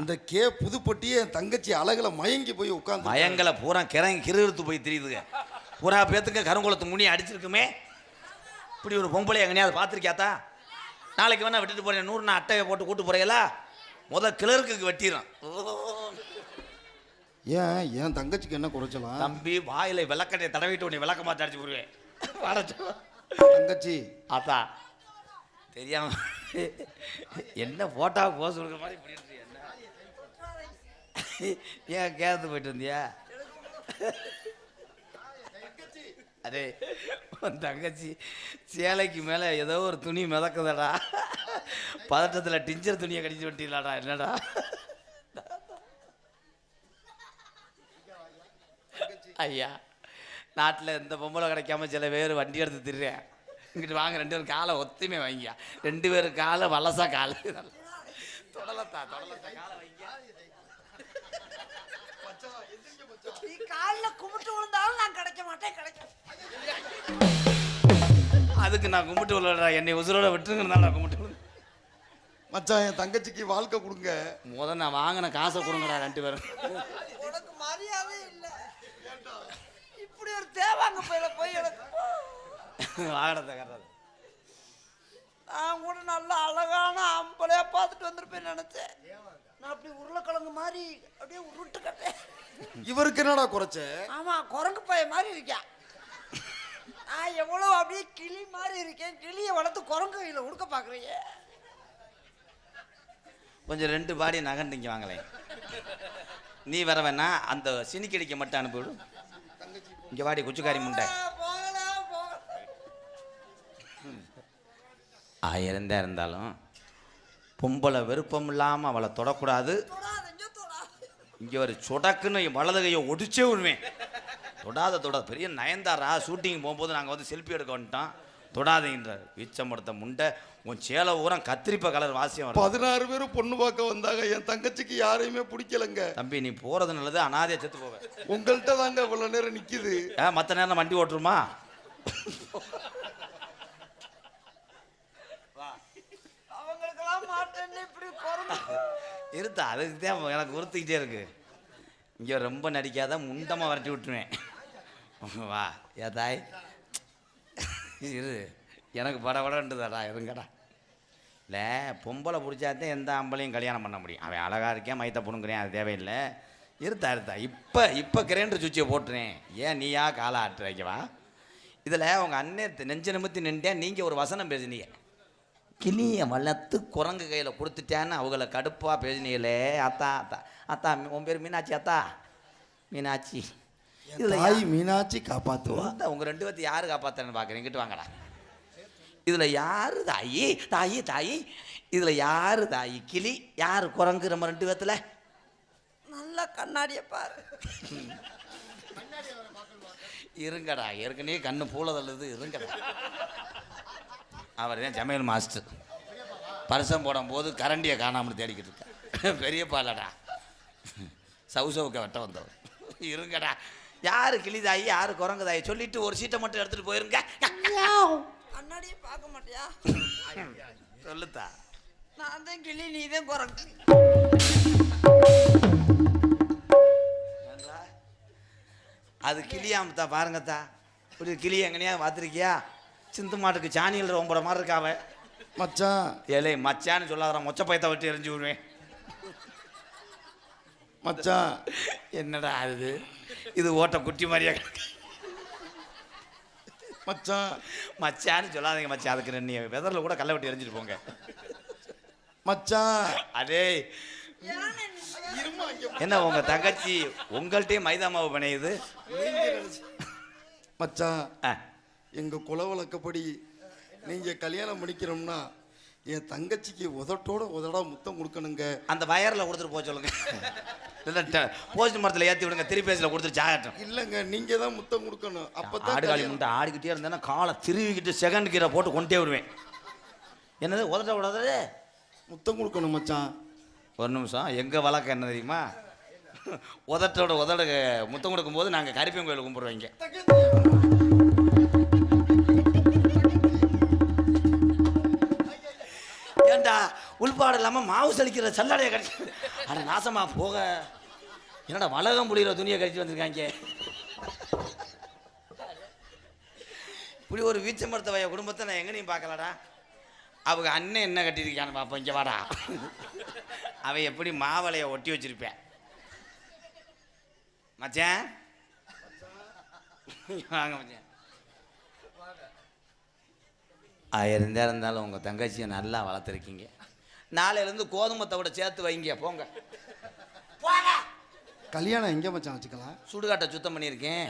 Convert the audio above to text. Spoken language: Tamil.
இந்த கே புதுப்பட்டியே என் தங்கச்சி அழகுல மயங்கி போய் உட்காந்து பயங்கல பூரா கிறங்கி கிருத்து போய் தெரியுதுங்க. பூரா பேத்துக்கு கருங்குளத்து முனி அடிச்சிருக்குமே. இப்படி ஒரு பொம்பளை எங்கனையாவது பார்த்துருக்கியாத்தா? நாளைக்கு வேணா விட்டுட்டு போறேன். நூறு நான் அட்டையை போட்டு கூட்டு போறீங்களா? முத கிளர்க்குக்கு வெட்டிடும் ஏன்? என் தங்கச்சிக்கு என்ன குறைச்சலாம் தம்பி வாயில விளக்கட்டையை தடவிட்டு உன்னை விளக்க மாற்றி அடிச்சு போடுவேன். தங்கச்சி. ஆத்தா தெரியாம என்ன போட்டா போஸ் கொடுக்குற மாதிரி இப்படி? ஏன் கேரத்து போயிட்டு வந்தியா? அதே உன் தங்கச்சி சேலைக்கு மேலே ஏதோ ஒரு துணி மிதக்குதடா. பதட்டத்தில் டிஞ்சர் துணியை கடிச்சு விட்டீங்களாடா என்னடா? ஐயா நாட்டில் இந்த பொம்பளை கிடைக்காம சில பேர் வண்டி எடுத்து திரிறேன். இங்கிட்டு வாங்க ரெண்டு பேரும் காலை ஒத்துமே வைங்க ரெண்டு பேரும் காலை வலசா காலை. தொடலத்தா தொடலத்தா காலை வைங்க நீ காலில் கும்பிட்டு விழுந்தாலும் நான் கிடைக்க மாட்டேன் கிடைக்க அதுக்கு நான் கும்பிட்டு விழுறா என்னை உசுரோட விட்டுருங்கன்னு நான் கும்பிட்டு விழுந்தேன். மச்சான் என் தங்கச்சிக்கு வாழ்க்கை கொடுங்க. முத நான் வாங்கின காசை கொடுங்கடா ரெண்டு பேரும். உனக்கு மரியாதை இல்லை. இப்படி ஒரு தேவாங்க போயில போய் எனக்கு. வாகனத்தை கட்டுறது நான் கூட நல்ல அழகான அம்பளையா பார்த்துட்டு வந்திருப்பேன் நினைச்சேன். நான் அப்படி உருளைக்கிழங்கு மாதிரி அப்படியே உருட்டு கட்டேன். இவருக்கு என்னடா குறைச்ச? ஆமா குரங்கு பைய மாதிரி இருக்கேன். நான் எவ்வளோ அப்படியே கிளி மாதிரி இருக்கேன். கிளியை வளர்த்து குரங்கு கையில் உடுக்க பார்க்குறீங்க கொஞ்சம் ரெண்டு பாடி நகண்டிங்க வாங்களேன். நீ வர வேணா அந்த சினிக்கடிக்க மட்டும் அனுப்பிவிடு. இங்கே வாடி குச்சிக்காரி முண்டை. ஆயிரம் தான் இருந்தாலும் பொம்பளை விருப்பம் இல்லாமல் அவளை தொடக்கூடாது. இங்கே ஒரு சொடக்குன்னு வலது கையை ஒடிச்சே விடுவேன். தொடாத தொடாத. பெரிய நயன்தாரா? ஷூட்டிங் போகும்போது நாங்கள் வந்து செல்ஃபி எடுக்க வந்துட்டோம். தொடாதீங்கன்றார். வீச்சம்படுத்த முண்டை உன் சேலை ஊரம் கத்திரிப்ப கலர் வாசியம் பதினாறு பேரும் பொண்ணு பார்க்க வந்தாங்க. என் தங்கச்சிக்கு யாரையுமே பிடிக்கலங்க. தம்பி நீ போகிறது நல்லது அனாதையா செத்து போவேன் உங்கள்கிட்ட தாங்க இவ்வளவு நேரம் நிக்குது. ஏ மற்ற நேரம் வண்டி ஓட்டுருமா அவங்களுக்கெல்லாம் மாட்டேன்னு இப்படி குரங்கு இருத்தா அதுக்கு தான் எனக்கு உறுத்திக்கிட்டே இருக்கு. இங்கே ரொம்ப நடிக்காத முண்டமாக வரட்டி விட்டுருவேன். வா ஏ தாய். இரு எனக்கு பட படன்றதாடா இருங்கடா. இல்லை பொம்பளை பிடிச்சாதான் எந்த ஆம்பளையும் கல்யாணம் பண்ண முடியும். அவன் அழகா இருக்கேன் மைத்த பொண்ணுங்கிறேன் அது தேவையில்லை. இருத்தா இருத்தா. இப்போ இப்போ கிரைண்டர் சுவிட்சை போட்டுறேன். ஏன் நீயா காலை ஆட்டு வைக்கவா? இதில் உங்கள் அண்ணன் நெஞ்ச நிமித்தி நின்றேன் நீங்கள் ஒரு வசனம் பேசுனீங்க. கிளியை வளர்த்து குரங்கு கையில் கொடுத்துட்டான்னு அவங்கள கடுப்பாக பேசினீங்களே அத்தா அத்தா அத்தா உன் பேர் மீனாட்சி அத்தா. மீனாட்சி. இதில் தாய் மீனாட்சி அத்தா உங்கள் ரெண்டு பேர்த்து யார் காப்பாற்றுறேன்னு பார்க்குறேன் இங்கிட்டு வாங்கடா. இதில் யார் தாயி? தாயி தாயி. இதில் யார் தாயி? கிளி யார்? குரங்கு நம்ம ரெண்டு பேர்த்தில் நல்ல கண்ணாடியை பாரு. இருங்கடா ஏற்கனவே கண்ணு பூல தள்ளுது இருங்கடா. அவர் தான் சமையல் மாஸ்டர். பரிசம் போடும்போது கரண்டியை காணாமல் தேடிக்கிட்டு இருக்கேன் பெரிய பாலடா சவுசவுக்க வெட்ட வந்தவர். இருங்கடா. யாரு கிளிதாயி யாரு குரங்கு தாயி சொல்லிட்டு ஒரு சீட்டை மட்டும் எடுத்துட்டு போயிருங்க. கண்ணாடியை பார்க்க மாட்டியா? சொல்லுத்தா. நான் தான் கிளி நீ தான் குரங்கு? அது கிளியாமத்தா பாருங்கத்தா. இப்படி கிளி எங்கனையா பார்த்துருக்கியா? சிந்து மாட்டுக்கு சாணியில் ரொம்புற மாதிரி இருக்காவ மச்சான். ஏலே மச்சான்னு சொல்லாத மொச்ச பயத்தை விட்டு எரிஞ்சு விடுவேன். மச்சான். என்னடா இது இது ஓட்ட குட்டி மாதிரியா. மச்சான். மச்சான்னு சொல்லாதீங்க மச்சான். அதுக்கு நீ வெதரில் கூட கல்லை விட்டு எரிஞ்சிட்டு போங்க. மச்சான். அதே என்ன உங்க தங்கச்சி உங்கள்கிட்டயே மைதா மாவு பிணையுது? மச்சான். ஆ, எங்க குல வழக்கப்படி நீங்க கல்யாணம் பண்ணிக்கிறோம்னா என் தங்கச்சிக்கு உதட்டோட உதடா முத்தம் கொடுக்கணுங்க. அந்த வயரில் கொடுத்துட்டு போக சொல்லுங்க. இல்லை போஸ்ட் மரத்தில் ஏற்றி விடுங்க திருப்பேசியில் கொடுத்துட்டு சாகட்டும் இல்லைங்க நீங்க தான் முத்தம் கொடுக்கணும். அப்பதான் ஆடுகாலி கல்யாணம். முட்டை ஆடிக்கிட்டே இருந்தேன்னா காலை திருவிக்கிட்டு செகண்ட் கீரை போட்டு கொண்டே விடுவேன் என்னது உதட்ட விடாதது முத்தம் கொடுக்கணும் மச்சான். ஒரு நிமிஷம் எங்கள் வழக்கம் என்ன தெரியுமா? உதட்டோட உதட முத்தம் கொடுக்கும்போது நாங்கள் கரிப்பன் கோயில் கும்பிடுவோம் இங்கே. ஏன்டா உள்பாடு இல்லாமல் மாவு சலிக்கிற சல்லடையை கடிச்சு அட நாசமா போக. என்னடா வளகம் புளியிற துணியை கடிச்சு வந்திருக்காங்க. இப்படி ஒரு வீச்ச மரத்த வய குடும்பத்தை நான் எங்கனையும் பார்க்கலடா. அவங்க அண்ணன் என்ன கட்டியிருக்கான்னு பார்ப்போம் இங்கே வாடா. அவன் எப்படி மாவளையை ஒட்டி வச்சிருப்பேன் மச்சான். வாங்க மச்சான். ஆயிரம் தான் இருந்தாலும் உங்கள் தங்கச்சியை நல்லா வளர்த்துருக்கீங்க. நாளையிலேருந்து கோதுமத்தை விட சேர்த்து வைங்க போங்க. கல்யாணம் எங்கே மச்சான் வச்சுக்கலாம்? சுடுகாட்டை சுத்தம் பண்ணியிருக்கேன்.